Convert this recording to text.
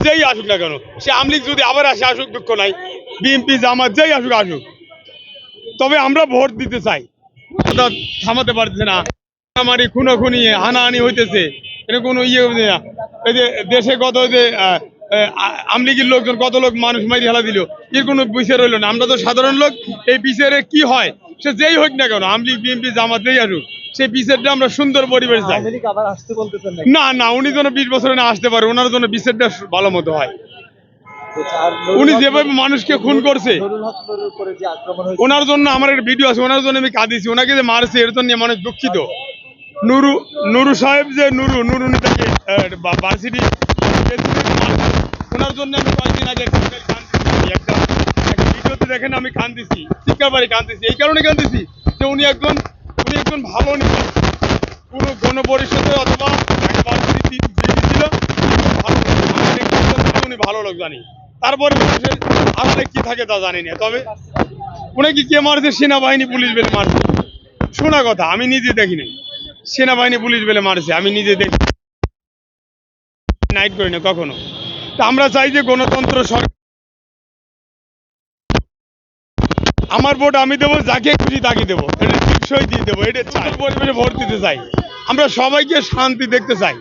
যেই আসুক না কেন সে আমলিগ যদি আবার আসে আসুক দুঃখ নাই। বিএনপি জামাত যেই আসুক আসুক। তবে আমরা ভোট দিতে চাই। ওটা থামাতে পারছে না। মারামারি খুনোখুনি হানাহানি হইতেছে। এটা কোনো ইয়ে হইছে না। এই যে দেশে কত যে আহ, লোকজন কত লোক মানুষ মারি হেলা দিল এর কোনো বিচার হইল না। আমরা তো সাধারণ লোক এই বিচারে কি হয়? সে যেই হোক না কেন আমলিগ বিএনপি জামাত যেই আসুক সেই বিচারটা আমরা সুন্দর পরিবেশ চাই? না না উনি যেন বিশ বছরে না আসতে পারে ওনার জন্য বিচারটা ভালো মতো হয়। উনি যেভাবে মানুষকে খুন করছে ওনার জন্য আমার একটা ভিডিও আছে ওনার জন্য আমি কাঁদিছি ওনাকে যে মারছে এর জন্য মানুষ দুঃখিত। নুরু নুরু সাহেব যে নুরু নুরু নেতাকে ভার্সিটি ওনার জন্য আমি কয়েকদিন আগে একটা কান্দিছি একটা একটা ভিডিওতে দেখেন আমি কান্দিছি শিক্ষাবাড়ি কান্দিছি, এই কারণে কান্দিছি যে উনি একজন উনি একজন ভালো নেতা। পুরো গণপরিষদে অথবা ভালো লোক। জানি। তারপরে আসলে কি থাকে তা জানি না। তবে ওনাকে কে মারছে? সেনাবাহিনী, পুলিশ বেলে মারছে। শোনা কথা, আমি নিজে দেখি নাই। সেনাবাহিনী, পুলিশ বেলে মারছে, আমি নিজে দেখি। নাইট করি না, কখনো। তা আমরা চাই যে গণতন্ত্র সরকার আমার ভোট আমি দেবো যাকে খুশি তাকে দেবো। এটা টিপসই দিয়ে দেবো এটা চাই। পরিবেশে ভোট দিতে চাই। আমরা সবাইকে শান্তি দেখতে চাই।